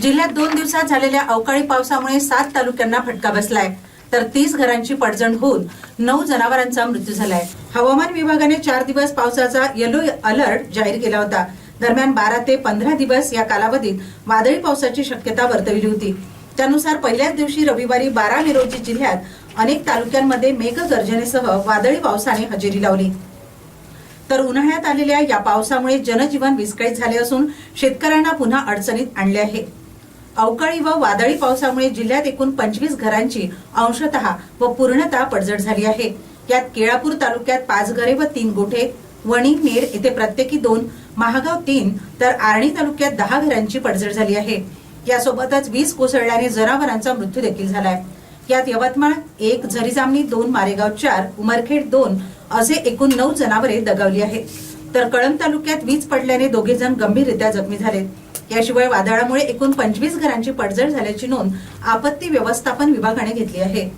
जिल्ह्यात दोन दिवसात झालेल्या अवकाळी पावसामुळे सात तालुक्यांना फटका बसलाय. तर तीस घरांची पडझड होऊन नऊ जनावरांचा मृत्यू झालाय. हवामान विभागाने चार दिवस पावसाचा येलो अलर्ट जाहीर केला होता. दरम्यान बारा ते पंधरा दिवस या कालावधीत वादळी पावसाची शक्यता वर्तविली होती. त्यानुसार पहिल्याच दिवशी रविवारी बारा मे रोजी जिल्ह्यात अनेक तालुक्यांमध्ये मेघगर्जनेसह वादळी पावसाने हजेरी लावली. तर उन्हाळ्यात आलेल्या या पावसामुळे जनजीवन विस्कळीत झाले असून शेतकऱ्यांना पुन्हा अडचणीत आणले आहे. अवकाळी व वादळी पावसामुळे जिल्ह्यात एकूण पंचवीस घरांची अंशतः व पूर्णतः पडझड झाली आहे. यात केळापूर तालुक्यात पाच घरे व तीन गोठे वणी नेर येथे प्रत्येकी दोन महागाव तीन तर आर्णी तालुक्यात दहा घरांची पडझड झाली आहे. यासोबतच वीज कोसळल्याने जनावरांचा मृत्यू देखील झालाय. यात यवतमाळ एक झरीजामणी दोन मारेगाव चार उमरखेड दोन असे एकूण नऊ जनावरे दगावली आहेत. तर कळंब तालुक्यात वीज पडल्याने दोघे जण गंभीररित्या जखमी झालेत. याशिवाय वादळामुळे एकूण पंचवीस घरांची पडझड झाल्याची नोंद आपत्ती व्यवस्थापन विभागाने घेतली आहे.